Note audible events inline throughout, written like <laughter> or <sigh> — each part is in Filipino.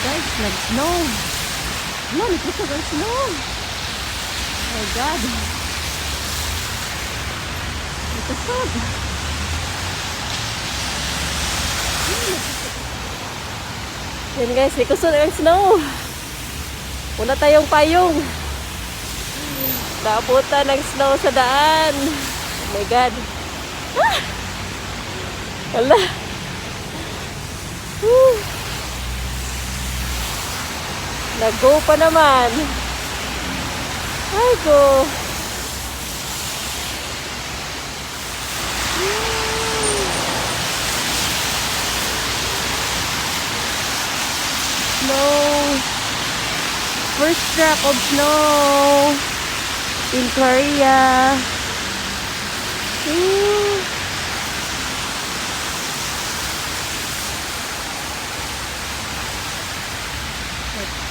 guys, nag-snow. Wala, nagpusog ang snow. Oh my God. Nagpusog. Yan guys, nagpusog ang snow. Wala tayong payong. Naabutan ng snow sa daan. Oh my God. Ah! Wala. Whew. Nag-go pa naman. Ay, go. Snow. First track of snow in Korea. Ooh.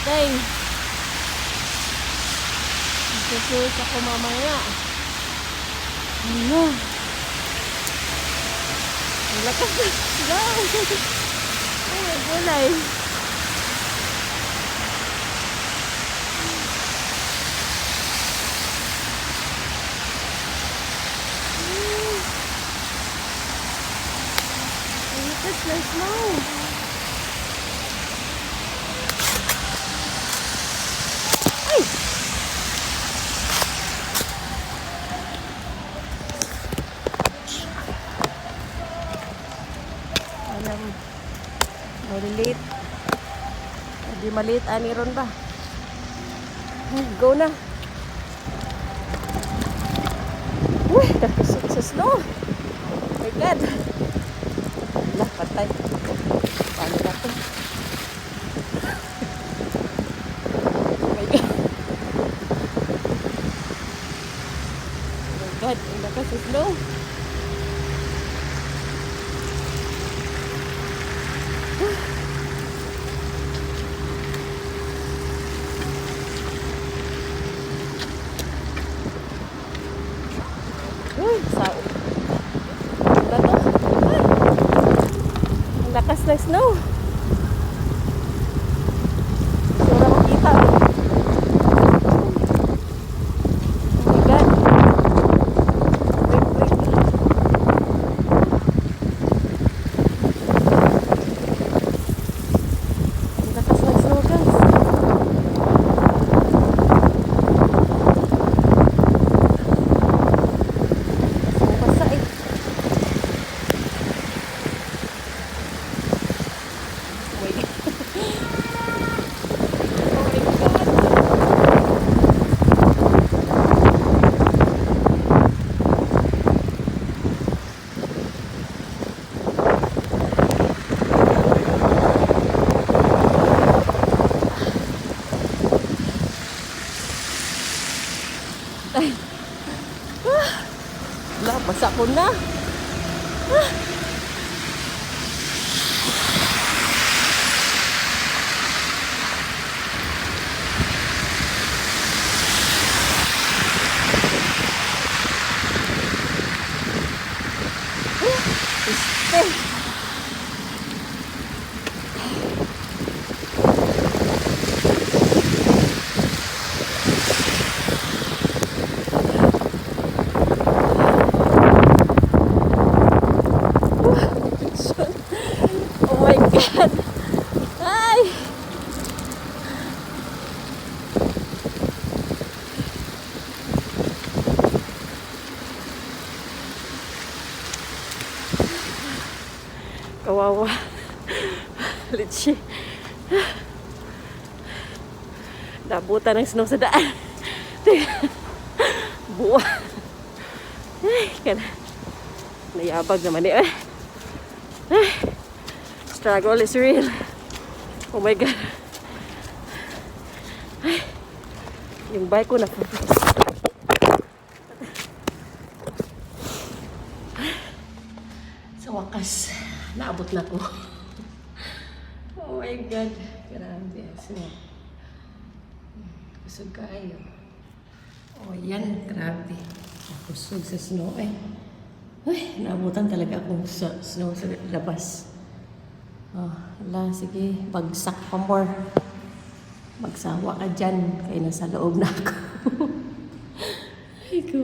Dang. Magsusulit ako mamaya. Ano? Ang lakas na. Wow! Ay, gulay. Lakas ng snow. Ay! Alam, maliliit. Hindi maliit, ani ron ba? Go na. Uy, nakusok sa snow. Oh my God. Wala, patay. Paano na to? Oh my God. Oh my God, ang sa snow. Uy, sao. Ano to? Ay. Ang lakas ng snow. Sura makita. Oh my God. Break, break. Ang lakas ng snow, guys. Snow basa eh. Oh my God. Oh my God. Wala, basa ko na. Este. Oh my God! Ay! Kawawa. Litsi. Nabutan ng snow sa daan. Buwa. Ay, kana. Nayabag naman eh. Ay, struggle is real. Oh my God. Ay, yung bike ko na Sa wakas, naabot na ko. <laughs> oh my God. Grabe. Sino? Kusog kayo. Oh, yan. Grabe. Kusog sa snow eh. Ay, naabutan talaga ako sa snow sa labas. Oh, ala, sige, bagsak pa more. Magsawa ka dyan, kaya nasa loob na ako. <laughs> Ay ko.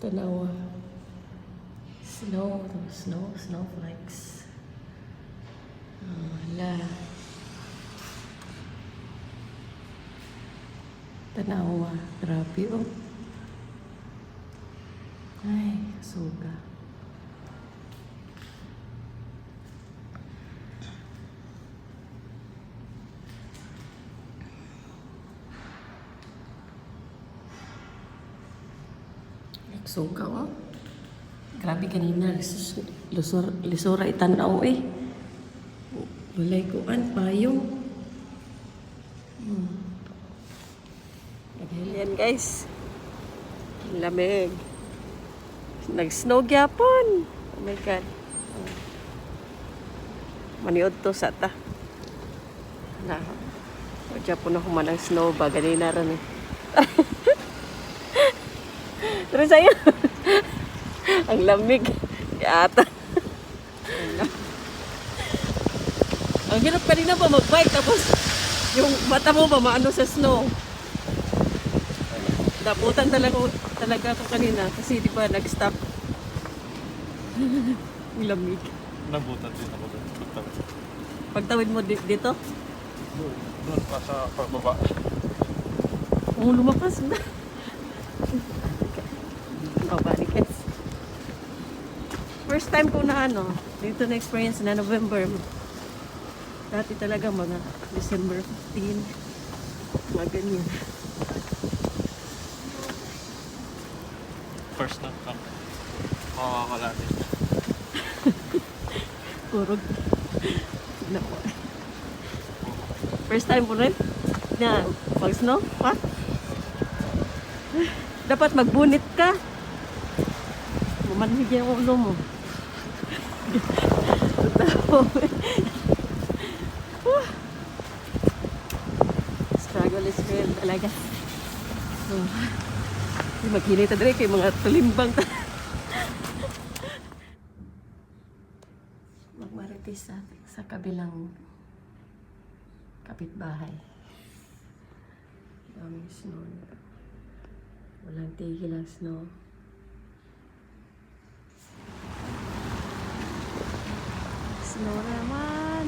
Tanawa. Snow, snow, snowflakes. Oh, ala. Tanawa. Grabe, oh. Ay, suga. Nagsuga, oh. Grabe kanina, lusur, lusur, lusura itanaw eh. Walay kuan, payong. Hmm. Guys. Lamig. Nag-snow gyapon. Oh my God. Maniod to sa ta. Na. O Japon ako man ang snow ba. Ganina <laughs> rin eh. Pero sa'yo. <laughs> ang lamig. Yata. ang hirap kanina pa mag-bike tapos yung mata mo ba maano sa snow. Nabutan talaga, talaga ako kanina kasi di ba nag-stop. <laughs> ang lamig. Nabutan din ako doon. Pagtawid. Pagtawid mo di- dito, Doon, doon pa sa pagbaba. kung lumapas na. <laughs> oh, balik guys. First time ko na ano, dito na experience na November. Dati talaga mga December 15. Mga ganyan. First time lang. Mawawala din. <laughs> Tignan ko. First time ko rin. Na, pag snow, pa? Dapat magbunit ka. Bumanhig yung ulo mo. <laughs> Struggle is real talaga. Oh. Maghinay ta dire kay mga tulimbang ta. Magmarites sa, sa kabilang kapitbahay. Daming snow. Walang tigil ang snow. Snow naman.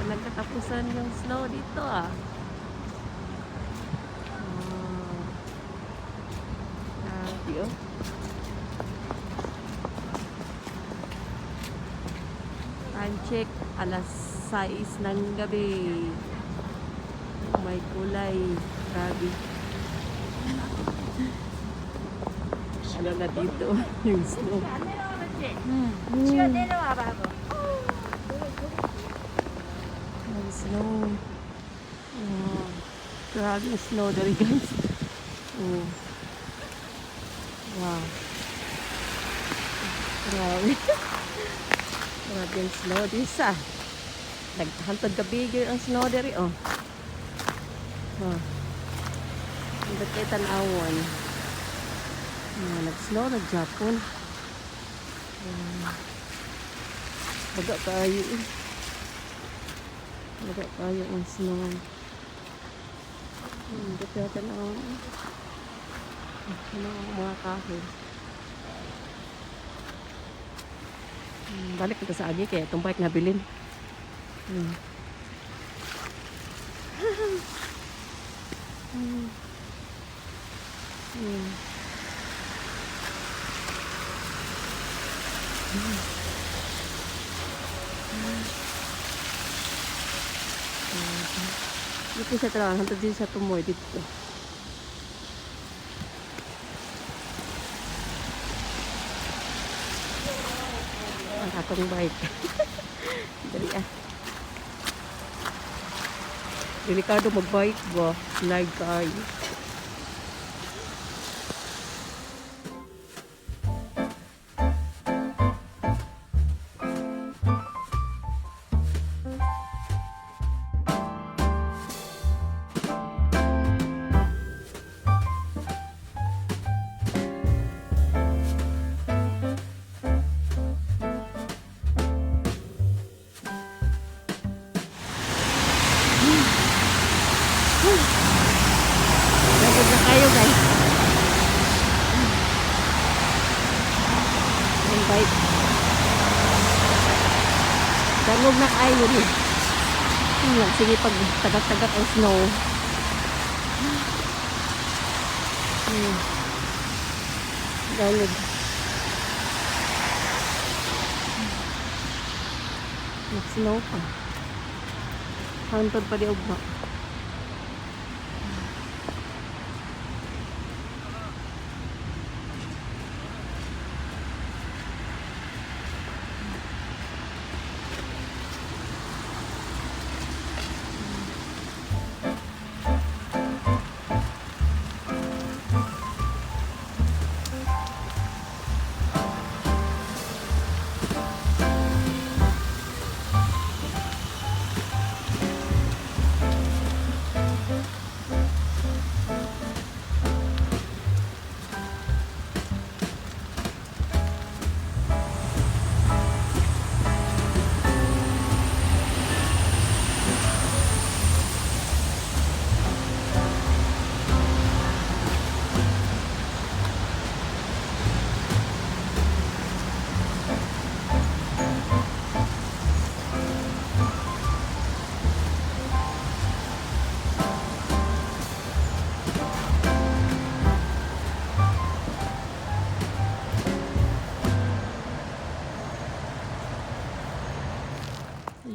Walang katapusan yung snow dito ah. Oh. Grabe oh. Time check, alas 6 ng gabi. May kulay. Grabe. Ano na dito? <laughs> yung snow. 지가 snow. Oh, grabe snow dali guys. Oh. Wow. Grabe. <laughs> grabe yung snow dito ah. Naghantod ka bigger ang snow dali oh. Oh. Ang kay tanawan. Oh, nag-snow, nag-Japon. Oh. Baga kayo eh. Baga kayo ang snow. Hmm, dito natin ang ano ang mga kahoy. Hmm, balik kita sa agi kaya itong bike nabilin. <laughs> Hmm. hmm. Hmm. Dito sa trabaho, hantod din sa tumoy dito. Ang atong bike. <laughs> Dali ah. Delikado mag-bike ba? Slide kayo. Danog na kayo ni. Hmm, sige pag tagak-tagak ang snow. Hmm. Danog. Nag-snow pa. Hantod pa di ugma.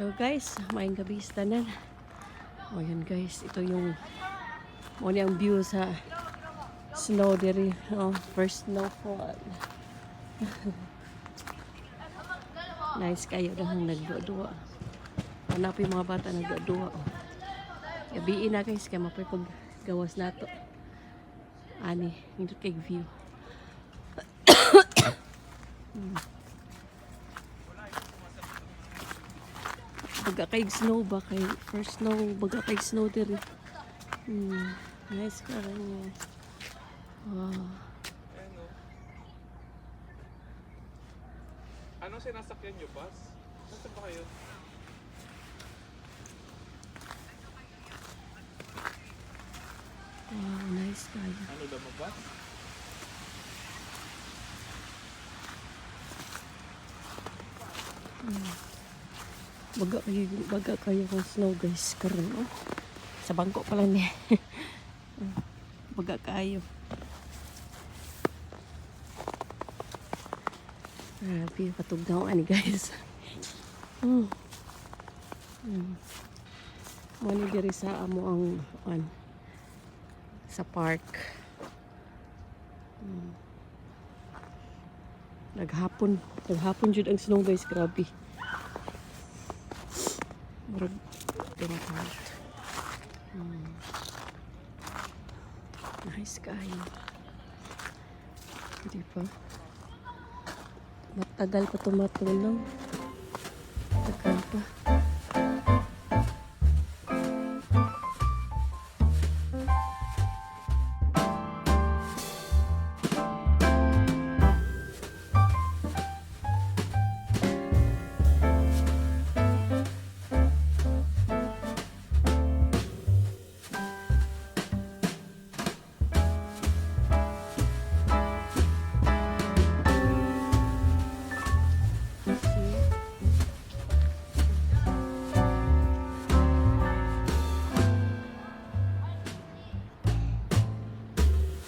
Hello guys, maayong gabi sa tanan. O yun guys, ito yung mo ang view sa snow diri. Oh, first snowfall. <laughs> nice kayo dahang nagduwa-duwa. Mga bata nagduwa-duwa. Oh. Gabiin na guys, kaya mapay pag gawas nato. Ani, hindi kay view. <coughs> baga kay snow ba kay first snow baga kay snow diri hmm, nice ka rin yun wow Ano sinasakyan nyo, bus? Nasaan ba kayo? wow nice kayo Ano daw mo, bus? Baga kayo baga kayo kung snow guys karon oh sa bangko pala ni <laughs> baga kayo Grabe, patugnaw ani guys. <laughs> Hmm. Hmm. Mani diri sa amo ang an sa park. Hmm. Naghapon, naghapon jud ang snow guys, grabe. Murag tinatawag. Hmm. Nice kayo. Di ba? Matagal pa tumatulong. Tagal pa.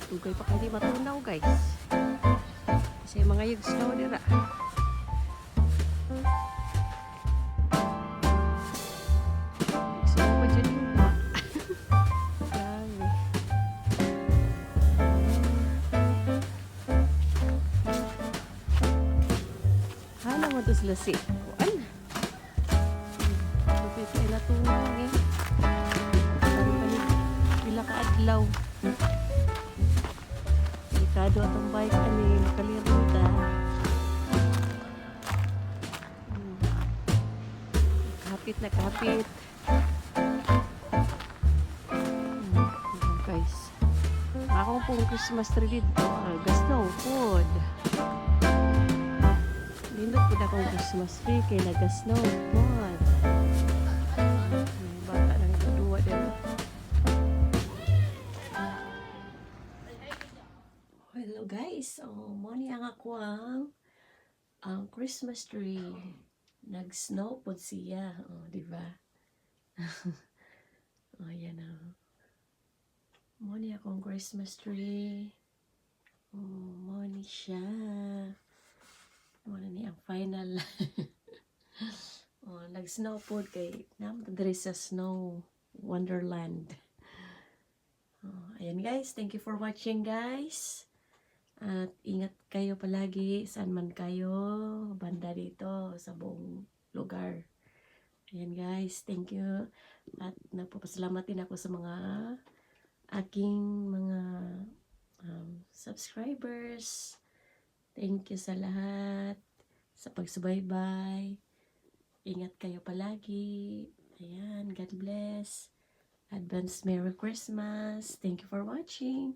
Tugay pa kay matunaw guys. Kasi mga yung snow dira. Snow pa dyan yung ba? Grabe. Hala mo to sila si Kuan. Lupit ay natunaw eh. Pila ka adlaw. Delikado atong bike ani makaliruda. Hmm. Kapit na kapit. Hmm, guys. Ako pong Christmas tree dito. Gasno, food. Lindot po na akong Christmas tree kay nagasno. Food. Hello guys, oh, mo ni ang ako ang ang Christmas tree Nag-snow po siya. Oh, di ba? <laughs> oh, yan oh. Muna akong Christmas tree. Oh, muna siya. Muna ni ang final. <laughs> oh, nag-snow po kay naman diri sa snow wonderland. Oh, ayan guys, thank you for watching guys. At ingat kayo palagi saan man kayo banda dito sa buong lugar. Ayan guys, thank you. At nagpapasalamat din ako sa mga aking mga um, subscribers. Thank you sa lahat sa pagsubaybay. Ingat kayo palagi. Ayan, God bless. Advance Merry Christmas. Thank you for watching.